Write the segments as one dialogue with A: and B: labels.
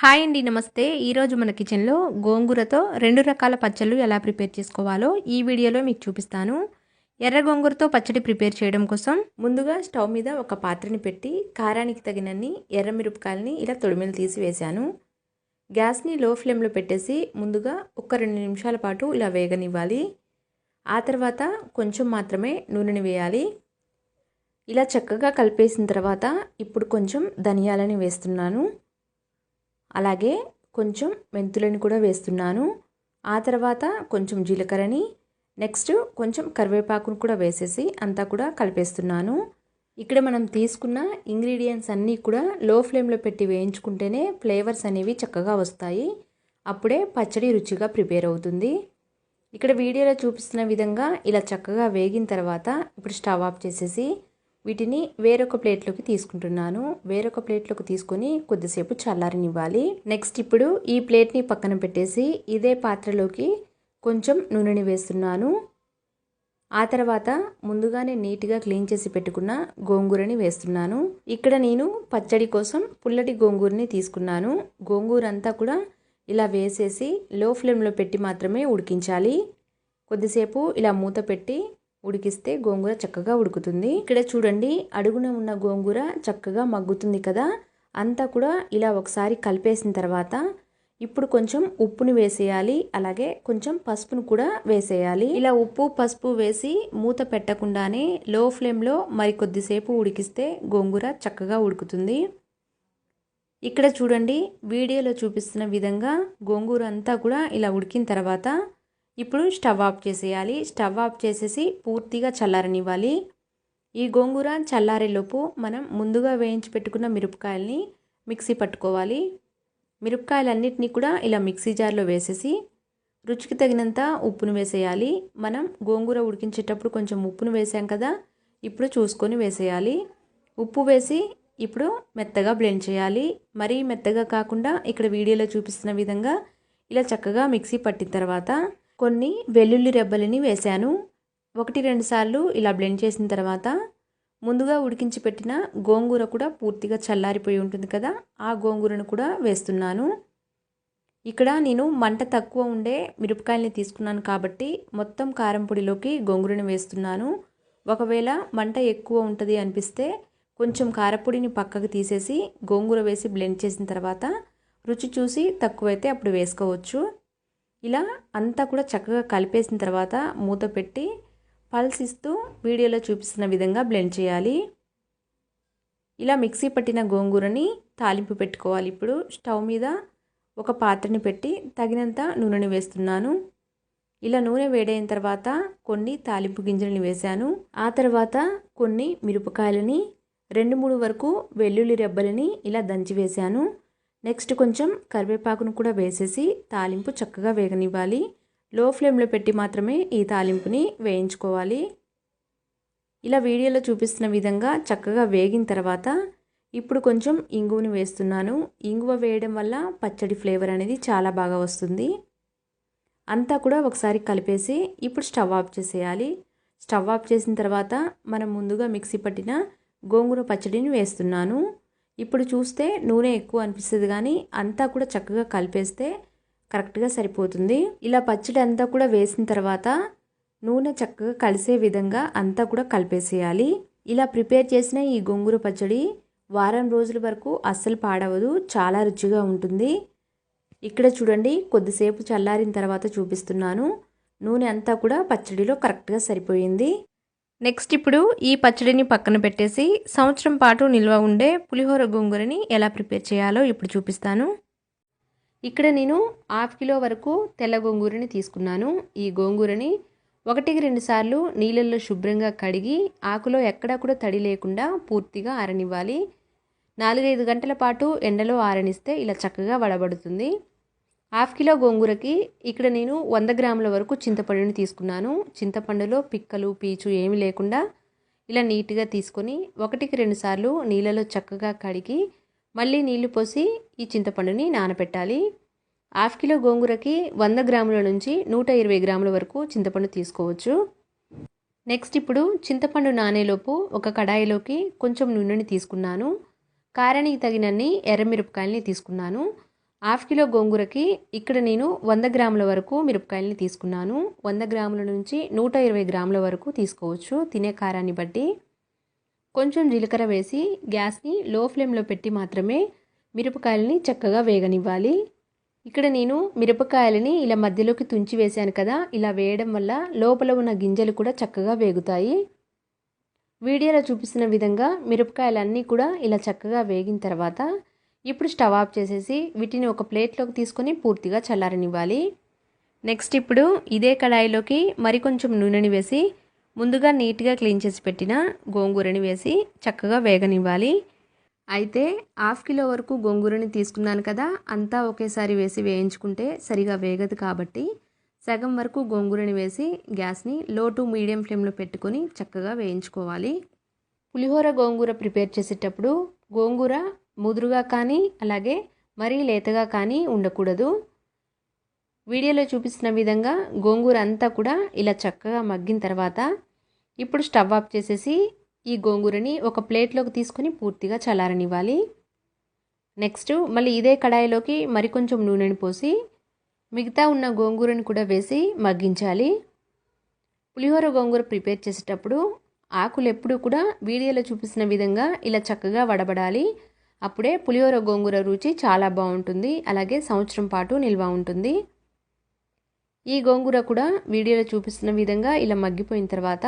A: Hi అండి నమస్తే. ఈరోజు మన కిచెన్లో గోంగూరతో రెండు రకాల పచ్చళ్ళు ఎలా ప్రిపేర్ చేసుకోవాలో ఈ వీడియోలో మీకు చూపిస్తాను. ఎర్ర గోంగూరతో పచ్చడి ప్రిపేర్ చేయడం కోసం ముందుగా స్టవ్ మీద ఒక పాత్రని పెట్టి కారానికి తగినన్ని ఎర్ర మిరపకాయలని ఇలా తొడిమెలు తీసి వేశాను. గ్యాస్ని లో ఫ్లేమ్లో పెట్టేసి ముందుగా ఒక రెండు నిమిషాల పాటు ఇలా వేగనివ్వాలి. ఆ తర్వాత కొంచెం మాత్రమే నూనెని వేయాలి. ఇలా చక్కగా కలిపేసిన తర్వాత ఇప్పుడు కొంచెం ధనియాలని వేస్తున్నాను. అలాగే కొంచెం మెంతులని కూడా వేస్తున్నాను. ఆ తర్వాత కొంచెం జీలకర్రని నెక్స్ట్ కొంచెం కరివేపాకును కూడా వేసేసి అంతా కూడా కలిపేస్తున్నాను. ఇక్కడ మనం తీసుకున్న ఇంగ్రీడియంట్స్ అన్నీ కూడా లో ఫ్లేమ్లో పెట్టి వేయించుకుంటేనే ఫ్లేవర్స్ అనేవి చక్కగా వస్తాయి. అప్పుడే పచ్చడి రుచిగా ప్రిపేర్ అవుతుంది. ఇక్కడ వీడియోలో చూపిస్తున్న విధంగా ఇలా చక్కగా వేగిన తర్వాత ఇప్పుడు స్టవ్ ఆఫ్ చేసేసి వీటిని వేరొక ప్లేట్లోకి తీసుకుంటున్నాను. వేరొక ప్లేట్లోకి తీసుకొని కొద్దిసేపు చల్లారనివ్వాలి. నెక్స్ట్ ఇప్పుడు ఈ ప్లేట్ని పక్కన పెట్టేసి ఇదే పాత్రలోకి కొంచెం నూనెని వేస్తున్నాను. ఆ తర్వాత ముందుగానే నీట్గా క్లీన్ చేసి పెట్టుకున్న గోంగూరని వేస్తున్నాను. ఇక్కడ నేను పచ్చడి కోసం పుల్లటి గోంగూరని తీసుకున్నాను. గోంగూర అంతా కూడా ఇలా వేసేసి లో ఫ్లేమ్లో పెట్టి మాత్రమే ఉడికించాలి. కొద్దిసేపు ఇలా మూత పెట్టి ఉడికిస్తే గోంగూర చక్కగా ఉడుకుతుంది. ఇక్కడ చూడండి అడుగున ఉన్న గోంగూర చక్కగా మగ్గుతుంది కదా? అంతా కూడా ఇలా ఒకసారి కలిపేసిన తర్వాత ఇప్పుడు కొంచెం ఉప్పుని వేసేయాలి. అలాగే కొంచెం పసుపును కూడా వేసేయాలి. ఇలా ఉప్పు పసుపు వేసి మూత పెట్టకుండానే లో ఫ్లేమ్లో మరి కొద్దిసేపు ఉడికిస్తే గోంగూర చక్కగా ఉడుకుతుంది. ఇక్కడ చూడండి వీడియోలో చూపిస్తున్న విధంగా గోంగూర అంతా కూడా ఇలా ఉడికిన తర్వాత ఇప్పుడు స్టవ్ ఆఫ్ చేసేయాలి. స్టవ్ ఆఫ్ చేసేసి పూర్తిగా చల్లారనివ్వాలి. ఈ గోంగూర చల్లారేలోపు మనం ముందుగా వేయించి పెట్టుకున్న మిరపకాయల్ని మిక్సీ పట్టుకోవాలి. మిరపకాయలన్నిటినీ కూడా ఇలా మిక్సీ జార్లో వేసేసి రుచికి తగినంత ఉప్పును వేసేయాలి. మనం గోంగూర ఉడికించేటప్పుడు కొంచెం ఉప్పును వేసాం కదా ఇప్పుడు చూసుకొని వేసేయాలి. ఉప్పు వేసి ఇప్పుడు మెత్తగా బ్లెండ్ చేయాలి. మరీ మెత్తగా కాకుండా ఇక్కడ వీడియోలో చూపిస్తున్న విధంగా ఇలా చక్కగా మిక్సీ పట్టిన తర్వాత కొన్ని వెల్లుల్లి రెబ్బలని వేశాను. ఒకటి రెండు సార్లు ఇలా బ్లెండ్ చేసిన తర్వాత ముందుగా ఉడికించి పెట్టిన గోంగూర కూడా పూర్తిగా చల్లారిపోయి ఉంటుంది కదా ఆ గోంగూరను కూడా వేస్తున్నాను. ఇక్కడ నేను మంట తక్కువ ఉండే మిరపకాయల్ని తీసుకున్నాను కాబట్టి మొత్తం కారం పొడిలోకి వేస్తున్నాను. ఒకవేళ మంట ఎక్కువ ఉంటుంది అనిపిస్తే కొంచెం కారపొడిని పక్కకు తీసేసి గోంగూర వేసి బ్లెండ్ చేసిన తర్వాత రుచి చూసి తక్కువైతే అప్పుడు వేసుకోవచ్చు. ఇలా అంతా కూడా చక్కగా కలిపేసిన తర్వాత మూత పెట్టి పల్స్ ఇస్తూ వీడియోలో చూపిస్తున్న విధంగా బ్లెండ్ చేయాలి. ఇలా మిక్సీ పట్టిన గోంగూరని తాలింపు పెట్టుకోవాలి. ఇప్పుడు స్టవ్ మీద ఒక పాత్రని పెట్టి తగినంత నూనెని వేస్తున్నాను. ఇలా నూనె వేడైన తర్వాత కొన్ని తాలింపు గింజలని వేశాను. ఆ తర్వాత కొన్ని మిరపకాయలని రెండు మూడు వరకు వెల్లుల్లి రెబ్బలని ఇలా దంచి వేశాను. నెక్స్ట్ కొంచెం కరివేపాకును కూడా వేసేసి తాలింపు చక్కగా వేగనివ్వాలి. లో ఫ్లేమ్లో పెట్టి మాత్రమే ఈ తాలింపుని వేయించుకోవాలి. ఇలా వీడియోలో చూపిస్తున్న విధంగా చక్కగా వేగిన తర్వాత ఇప్పుడు కొంచెం ఇంగువని వేస్తున్నాను. ఇంగువ వేయడం వల్ల పచ్చడి ఫ్లేవర్ అనేది చాలా బాగా వస్తుంది. అంతా కూడా ఒకసారి కలిపేసి ఇప్పుడు స్టవ్ ఆఫ్ చేసేయాలి. స్టవ్ ఆఫ్ చేసిన తర్వాత మనం ముందుగా మిక్సీ పట్టిన గోంగూర పచ్చడిని వేస్తున్నాను. ఇప్పుడు చూస్తే నూనె ఎక్కువ అనిపిస్తుంది కానీ అంతా కూడా చక్కగా కలిపేస్తే కరెక్ట్గా సరిపోతుంది. ఇలా పచ్చడి అంతా కూడా వేసిన తర్వాత నూనె చక్కగా కలిసే విధంగా అంతా కూడా కలిపేసేయాలి. ఇలా ప్రిపేర్ చేసిన ఈ గోంగూర పచ్చడి వారం రోజుల వరకు అస్సలు పాడవదు చాలా రుచిగా ఉంటుంది. ఇక్కడ చూడండి కొద్దిసేపు చల్లారిన తర్వాత చూపిస్తున్నాను. నూనె అంతా కూడా పచ్చడిలో కరెక్ట్గా సరిపోయింది. నెక్స్ట్ ఇప్పుడు ఈ పచ్చడిని పక్కన పెట్టేసి సంవత్సరం పాటు నిల్వ ఉండే పులిహోర గోంగూరని ఎలా ప్రిపేర్ చేయాలో ఇప్పుడు చూపిస్తాను. ఇక్కడ నేను హాఫ్ కిలో వరకు తెల్ల గోంగూరని తీసుకున్నాను. ఈ గోంగూరని ఒకటికి రెండు సార్లు నీళ్ళల్లో శుభ్రంగా కడిగి ఆకులో ఎక్కడా కూడా తడి లేకుండా పూర్తిగా ఆరనివ్వాలి. నాలుగైదు గంటల పాటు ఎండలో ఆరనిస్తే ఇలా చక్కగా వడబడుతుంది. హాఫ్ కిలో గోంగూరకి ఇక్కడ నేను వంద గ్రాముల వరకు చింతపండుని తీసుకున్నాను. చింతపండులో పిక్కలు పీచు ఏమీ లేకుండా ఇలా నీట్గా తీసుకొని ఒకటికి రెండు సార్లు నీళ్ళలో చక్కగా కడిగి మళ్ళీ నీళ్ళు పోసి ఈ చింతపండుని నానబెట్టాలి హాఫ్ కిలో గోంగూరకి వంద గ్రాముల నుంచి నూట ఇరవై గ్రాముల వరకు చింతపండు తీసుకోవచ్చు. నెక్స్ట్ ఇప్పుడు చింతపండు నానేలోపు ఒక కడాయిలోకి కొంచెం నూనెని తీసుకున్నాను. కారానికి తగినన్ని ఎర్రమిరపకాయలని తీసుకున్నాను. హాఫ్ కిలో గోంగూరకి ఇక్కడ నేను వంద గ్రాముల వరకు మిరపకాయలని తీసుకున్నాను. వంద గ్రాముల నుంచి నూట ఇరవై గ్రాముల వరకు తీసుకోవచ్చు. తినే కారాన్ని బట్టి కొంచెం జీలకర్ర వేసి గ్యాస్ని లో ఫ్లేమ్లో పెట్టి మాత్రమే మిరపకాయలని చక్కగా వేగనివ్వాలి. ఇక్కడ నేను మిరపకాయలని ఇలా మధ్యలోకి తుంచి వేశాను కదా ఇలా వేయడం వల్ల లోపల ఉన్న గింజలు కూడా చక్కగా వేగుతాయి. వీడియోలో చూపిస్తున్న విధంగా మిరపకాయలన్నీ కూడా ఇలా చక్కగా వేగిన తర్వాత ఇప్పుడు స్టవ్ ఆఫ్ చేసేసి వీటిని ఒక ప్లేట్లోకి తీసుకొని పూర్తిగా చల్లారనివ్వాలి. నెక్స్ట్ ఇప్పుడు ఇదే కడాయిలోకి మరికొంచెం నూనెని వేసి ముందుగా నీట్గా క్లీన్ చేసి పెట్టిన గోంగూరని వేసి చక్కగా వేగనివ్వాలి. అయితే హాఫ్ కిలో వరకు గోంగూరని తీసుకున్నాను కదా అంతా ఒకేసారి వేసి వేయించుకుంటే సరిగా వేగదు కాబట్టి సగం వరకు గోంగూరని వేసి గ్యాస్ని లో టు మీడియం ఫ్లేమ్లో పెట్టుకొని చక్కగా వేయించుకోవాలి. పులిహోర గోంగూర ప్రిపేర్ చేసేటప్పుడు గోంగూర ముదురుగా కానీ అలాగే మరీ లేతగా కానీ ఉండకూడదు. వీడియోలో చూపిస్తున్న విధంగా గోంగూర అంతా కూడా ఇలా చక్కగా మగ్గిన తర్వాత ఇప్పుడు స్టవ్ ఆఫ్ చేసేసి ఈ గోంగూరని ఒక ప్లేట్లోకి తీసుకొని పూర్తిగా చల్లారనివ్వాలి. నెక్స్ట్ మళ్ళీ ఇదే కడాయిలోకి మరికొంచెం నూనెని పోసి మిగతా ఉన్న గోంగూరని కూడా వేసి మగ్గించాలి. పులిహోర గోంగూర ప్రిపేర్ చేసేటప్పుడు ఆకులు ఎప్పుడూ కూడా వీడియోలో చూపిస్తున్న విధంగా ఇలా చక్కగా వడబడాలి. అప్పుడే పులిహోర గోంగూర రుచి చాలా బాగుంటుంది. అలాగే సంవత్సరం పాటు నిల్వ ఉంటుంది. ఈ గోంగూర కూడా వీడియోలో చూపిస్తున్న విధంగా ఇలా మగ్గిపోయిన తర్వాత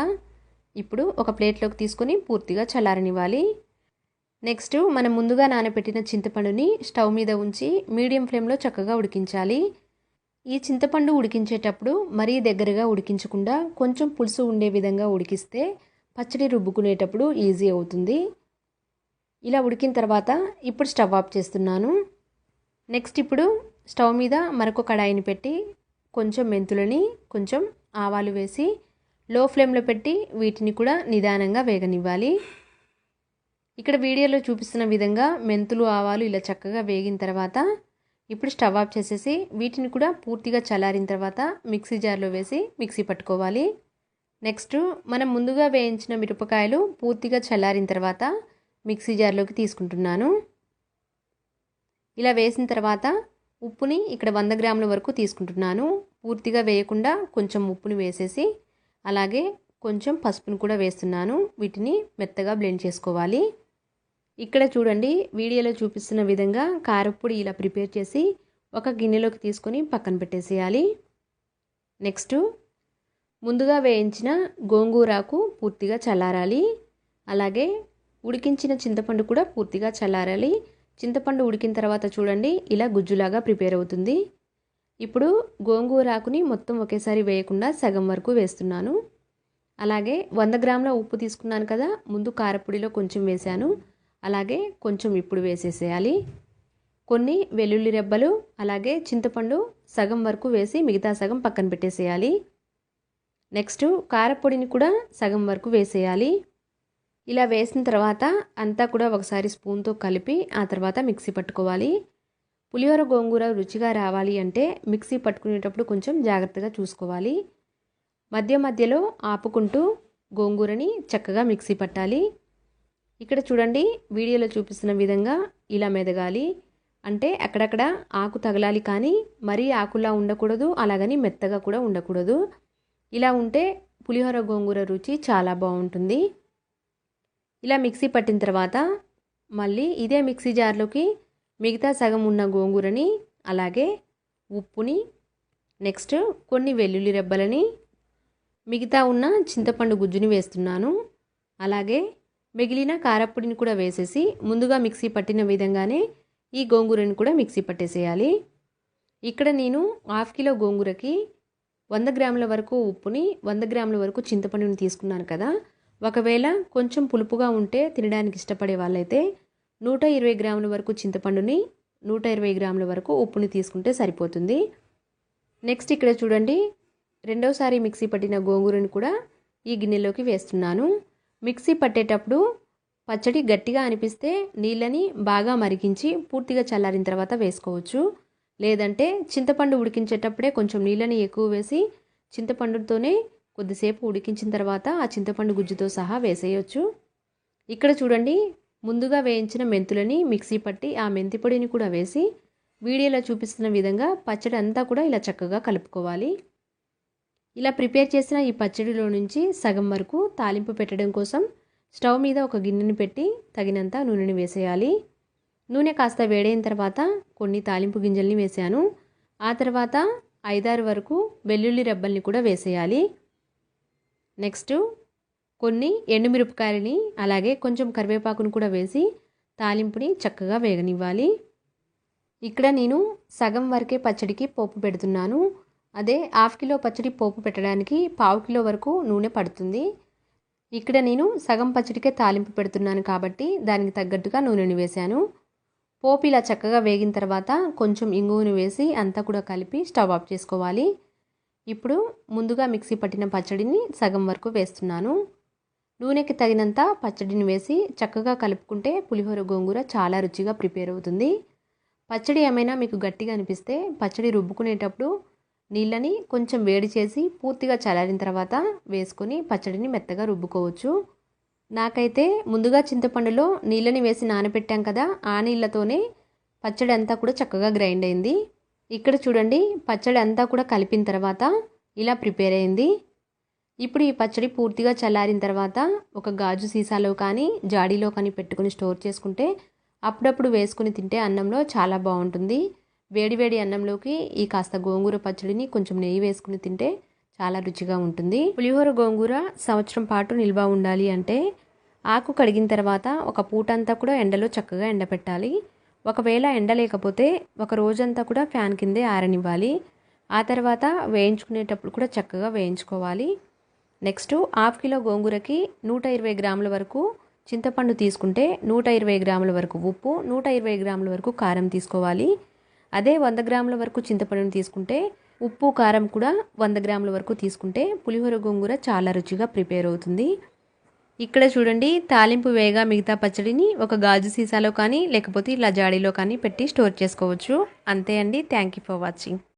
A: ఇప్పుడు ఒక ప్లేట్లోకి తీసుకొని పూర్తిగా చల్లారనివ్వాలి. నెక్స్ట్ మనం ముందుగా నానబెట్టిన చింతపండుని స్టవ్ మీద ఉంచి మీడియం ఫ్లేమ్లో చక్కగా ఉడికించాలి. ఈ చింతపండు ఉడికించేటప్పుడు మరీ దగ్గరగా ఉడికించకుండా కొంచెం పులుసు ఉండే విధంగా ఉడికిస్తే పచ్చడి రుబ్బుకునేటప్పుడు ఈజీ అవుతుంది. ఇలా ఉడికిన తర్వాత ఇప్పుడు స్టవ్ ఆఫ్ చేస్తున్నాను. నెక్స్ట్ ఇప్పుడు స్టవ్ మీద మరొక కడాయిని పెట్టి కొంచెం మెంతులని కొంచెం ఆవాలు వేసి లో ఫ్లేమ్లో పెట్టి వీటిని కూడా నిదానంగా వేగనివ్వాలి. ఇక్కడ వీడియోలో చూపిస్తున్న విధంగా మెంతులు ఆవాలు ఇలా చక్కగా వేగిన తర్వాత ఇప్పుడు స్టవ్ ఆఫ్ చేసేసి వీటిని కూడా పూర్తిగా చల్లారిన తర్వాత మిక్సీ జార్లో వేసి మిక్సీ పట్టుకోవాలి. నెక్స్ట్ మనం ముందుగా వేయించిన మిరపకాయలు పూర్తిగా చల్లారిన తర్వాత మిక్సీ జార్లోకి తీసుకుంటున్నాను. ఇలా వేసిన తర్వాత ఉప్పుని ఇక్కడ వంద గ్రాముల వరకు తీసుకుంటున్నాను. పూర్తిగా వేయకుండా కొంచెం ఉప్పుని వేసేసి అలాగే కొంచెం పసుపును కూడా వేస్తున్నాను. వీటిని మెత్తగా బ్లెండ్ చేసుకోవాలి. ఇక్కడ చూడండి వీడియోలో చూపిస్తున్న విధంగా కారప్పొడి ఇలా ప్రిపేర్ చేసి ఒక గిన్నెలోకి తీసుకొని పక్కన పెట్టేసేయాలి. నెక్స్ట్ ముందుగా వేయించిన గోంగూరాకు పూర్తిగా చల్లారాలి. అలాగే ఉడికించిన చింతపండు కూడా పూర్తిగా చల్లారాలి. చింతపండు ఉడికిన తర్వాత చూడండి ఇలా గుజ్జులాగా ప్రిపేర్ అవుతుంది. ఇప్పుడు గోంగూర ఆకుని మొత్తం ఒకేసారి వేయకుండా సగం వరకు వేస్తున్నాను. అలాగే వంద గ్రాముల ఉప్పు తీసుకున్నాను కదా ముందు కారపొడిలో కొంచెం వేశాను. అలాగే కొంచెం ఇప్పుడు వేసేసేయాలి. కొన్ని వెల్లుల్లి రెబ్బలు అలాగే చింతపండు సగం వరకు వేసి మిగతా సగం పక్కన పెట్టేసేయాలి. నెక్స్ట్ కారపొడిని కూడా సగం వరకు వేసేయాలి. ఇలా వేసిన తర్వాత అంతా కూడా ఒకసారి స్పూన్తో కలిపి ఆ తర్వాత మిక్సీ పట్టుకోవాలి. పులిహోర గోంగూర రుచిగా రావాలి అంటే మిక్సీ పట్టుకునేటప్పుడు కొంచెం జాగ్రత్తగా చూసుకోవాలి. మధ్య మధ్యలో ఆపుకుంటూ గోంగూరని చక్కగా మిక్సీ పట్టాలి. ఇక్కడ చూడండి వీడియోలో చూపిస్తున్న విధంగా ఇలా మెదగాలి. అంటే అక్కడక్కడ ఆకు తగలాలి కానీ మరీ ఆకులా ఉండకూడదు అలాగని మెత్తగా కూడా ఉండకూడదు. ఇలా ఉంటే పులిహోర గోంగూర రుచి చాలా బాగుంటుంది. ఇలా మిక్సీ పట్టిన తర్వాత మళ్ళీ ఇదే మిక్సీ జార్లోకి మిగతా సగం ఉన్న గోంగూరని అలాగే ఉప్పుని నెక్స్ట్ కొన్ని వెల్లుల్లి రెబ్బలని మిగతా ఉన్న చింతపండు గుజ్జుని వేస్తున్నాను. అలాగే మిగిలిన కారപ്പൊడిని కూడా వేసేసి ముందుగా మిక్సీ పట్టిన విధంగానే ఈ గోంగూరని కూడా మిక్సీ పట్టేసేయాలి. ఇక్కడ నేను హాఫ్ కిలో గోంగూరకి వంద గ్రాముల వరకు ఉప్పుని వంద గ్రాముల వరకు చింతపండుని తీసుకున్నాను కదా. ఒకవేళ కొంచెం పులుపుగా ఉంటే తినడానికి ఇష్టపడే వాళ్ళైతే నూట ఇరవై గ్రాముల వరకు చింతపండుని నూట ఇరవై గ్రాముల వరకు ఉప్పుని తీసుకుంటే సరిపోతుంది. నెక్స్ట్ ఇక్కడ చూడండి రెండవసారి మిక్సీ పట్టిన గోంగూరని కూడా ఈ గిన్నెలోకి వేస్తున్నాను. మిక్సీ పట్టేటప్పుడు పచ్చడి గట్టిగా అనిపిస్తే నీళ్ళని బాగా మరిగించి పూర్తిగా చల్లారిన తర్వాత వేసుకోవచ్చు. లేదంటే చింతపండు ఉడికించేటప్పుడే కొంచెం నీళ్ళని ఎక్కువ వేసి చింతపండుతోనే కొద్దిసేపు ఉడికించిన తర్వాత ఆ చింతపండు గుజ్జుతో సహా వేసేయచ్చు. ఇక్కడ చూడండి ముందుగా వేయించిన మెంతులని మిక్సీ పట్టి ఆ మెంతి పొడిని కూడా వేసి వీడియోలో చూపిస్తున్న విధంగా పచ్చడి అంతా కూడా ఇలా చక్కగా కలుపుకోవాలి. ఇలా ప్రిపేర్ చేసిన ఈ పచ్చడిలో నుంచి సగం వరకు తాలింపు పెట్టడం కోసం స్టవ్ మీద ఒక గిన్నెని పెట్టి తగినంత నూనెని వేసేయాలి. నూనె కాస్త వేడైన తర్వాత కొన్ని తాలింపు గింజల్ని వేసాను ఆ తర్వాత ఐదారు వరకు వెల్లుల్లి రెబ్బల్ని కూడా వేసేయాలి. నెక్స్ట్ కొన్ని ఎండుమిరపకాయలని అలాగే కొంచెం కరివేపాకును కూడా వేసి తాలింపుని చక్కగా వేగనివ్వాలి. ఇక్కడ నేను సగం వరకే పచ్చడికి పోపు పెడుతున్నాను. అదే హాఫ్ కిలో పచ్చడి పోపు పెట్టడానికి పావు కిలో వరకు నూనె పడుతుంది. ఇక్కడ నేను సగం పచ్చడికే తాలింపు పెడుతున్నాను కాబట్టి దానికి తగ్గట్టుగా నూనెని వేశాను. పోపు ఇలా చక్కగా వేగిన తర్వాత కొంచెం ఇంగువను వేసి అంతా కూడా కలిపి స్టవ్ ఆఫ్ చేసుకోవాలి. ఇప్పుడు ముందుగా మిక్సీ పట్టిన పచ్చడిని సగం వరకు వేస్తున్నాను. నూనెకి తగినంత పచ్చడిని వేసి చక్కగా కలుపుకుంటే పులిహోర గోంగూర చాలా రుచిగా ప్రిపేర్ అవుతుంది. పచ్చడి ఏమైనా మీకు గట్టిగా అనిపిస్తే పచ్చడి రుబ్బుకునేటప్పుడు నీళ్ళని కొంచెం వేడి చేసి పూర్తిగా చల్లారిన తర్వాత వేసుకొని పచ్చడిని మెత్తగా రుబ్బుకోవచ్చు. నాకైతే ముందుగా చింతపండులో నీళ్ళని వేసి నానబెట్టాం కదా ఆ నీళ్ళతోనే పచ్చడి అంతా కూడా చక్కగా గ్రైండ్ అయింది. ఇక్కడ చూడండి పచ్చడి అంతా కూడా కలిపిన తర్వాత ఇలా ప్రిపేర్ అయింది. ఇప్పుడు ఈ పచ్చడి పూర్తిగా చల్లారిన తర్వాత ఒక గాజు సీసాలో కానీ జాడీలో కానీ పెట్టుకుని స్టోర్ చేసుకుంటే అప్పుడప్పుడు వేసుకుని తింటే అన్నంలో చాలా బాగుంటుంది. వేడివేడి అన్నంలోకి ఈ కాస్త గోంగూర పచ్చడిని కొంచెం నెయ్యి వేసుకుని తింటే చాలా రుచిగా ఉంటుంది. పులిహోర గోంగూర సంవత్సరం పాటు నిల్వ ఉండాలి అంటే ఆకు కడిగిన తర్వాత ఒక పూట అంతా కూడా ఎండలో చక్కగా ఎండపెట్టాలి. ఒకవేళ ఎండ లేకపోతే ఒక రోజంతా కూడా ఫ్యాన్ కిందే ఆరనివ్వాలి. ఆ తర్వాత వేయించుకునేటప్పుడు కూడా చక్కగా వేయించుకోవాలి. నెక్స్ట్ హాఫ్ కిలో గోంగూరకి నూట ఇరవై గ్రాముల వరకు చింతపండు తీసుకుంటే నూట ఇరవై గ్రాముల వరకు ఉప్పు నూట ఇరవై గ్రాముల వరకు కారం తీసుకోవాలి. అదే వంద గ్రాముల వరకు చింతపండుని తీసుకుంటే ఉప్పు కారం కూడా వంద గ్రాముల వరకు తీసుకుంటే పులిహోర గోంగూర చాలా రుచిగా ప్రిపేర్ అవుతుంది. ఇక్కడ చూడండి తాలింపు వేగా మిగతా పచ్చడిని ఒక గాజు సీసాలో కానీ లేకపోతే ఇలా జాడీలో కానీ పెట్టి స్టోర్ చేసుకోవచ్చు. అంతే అండి. Thank you for watching